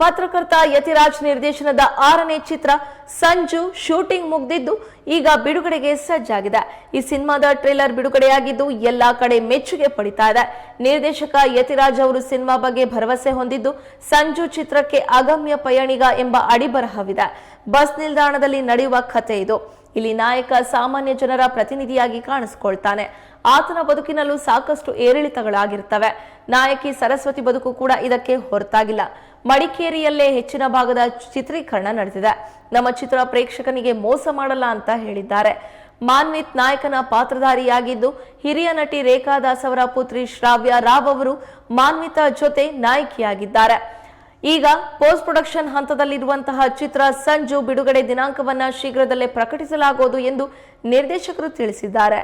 ಪತ್ರಕರ್ತ ಯತಿರಾಜ್ ನಿರ್ದೇಶನದ ಆರನೇ ಚಿತ್ರ ಸಂಜು ಶೂಟಿಂಗ್ ಮುಗ್ದಿದ್ದು ಈಗ ಬಿಡುಗಡೆಗೆ ಸಜ್ಜಾಗಿದೆ. ಈ ಸಿನಿಮಾದ ಟ್ರೇಲರ್ ಬಿಡುಗಡೆಯಾಗಿದ್ದು ಎಲ್ಲಾ ಕಡೆ ಮೆಚ್ಚುಗೆ ಪಡಿತಾ ಇದೆ. ನಿರ್ದೇಶಕ ಯತಿರಾಜ್ ಅವರು ಸಿನಿಮಾ ಬಗ್ಗೆ ಭರವಸೆ ಹೊಂದಿದ್ದು ಸಂಜು ಚಿತ್ರಕ್ಕೆ ಅಗಮ್ಯ ಪಯಣಿಗ ಎಂಬ ಅಡಿಬರಹವಿದೆ. ಬಸ್ ನಿಲ್ದಾಣದಲ್ಲಿ ನಡೆಯುವ ಕಥೆ ಇದು. ಇಲ್ಲಿ ನಾಯಕ ಸಾಮಾನ್ಯ ಜನರ ಪ್ರತಿನಿಧಿಯಾಗಿ ಕಾಣಿಸ್ಕೊಳ್ತಾನೆ. ಆತನ ಬದುಕಿನಲ್ಲೂ ಸಾಕಷ್ಟು ಏರಿಳಿತಗಳಾಗಿರ್ತವೆ. ನಾಯಕಿ ಸರಸ್ವತಿ ಬದುಕು ಕೂಡ ಇದಕ್ಕೆ ಹೊರತಾಗಿಲ್ಲ. ಮಡಿಕೇರಿಯಲ್ಲೇ ಹೆಚ್ಚಿನ ಭಾಗದ ಚಿತ್ರೀಕರಣ ನಡೆದಿದೆ. ನಮ್ಮ ಚಿತ್ರ ಪ್ರೇಕ್ಷಕನಿಗೆ ಮೋಸ ಮಾಡಲ್ಲ ಅಂತ ಹೇಳಿದ್ದಾರೆ. ಮಾನ್ವಿತ್ ನಾಯಕನ ಪಾತ್ರಧಾರಿಯಾಗಿದ್ದು, ಹಿರಿಯ ನಟಿ ರೇಖಾದಾಸ್ ಅವರ ಪುತ್ರಿ ಶ್ರಾವ್ಯ ರಾವ್ ಅವರು ಮಾನ್ವಿತ ಜೊತೆ ನಾಯಕಿಯಾಗಿದ್ದಾರೆ. ಈಗ ಪೋಸ್ಟ್ ಪ್ರೊಡಕ್ಷನ್ ಹಂತದಲ್ಲಿರುವಂತಹ ಚಿತ್ರ ಸಂಜು ಬಿಡುಗಡೆ ದಿನಾಂಕವನ್ನ ಶೀಘ್ರದಲ್ಲೇ ಪ್ರಕಟಿಸಲಾಗುವುದು ಎಂದು ನಿರ್ದೇಶಕರು ತಿಳಿಸಿದ್ದಾರೆ.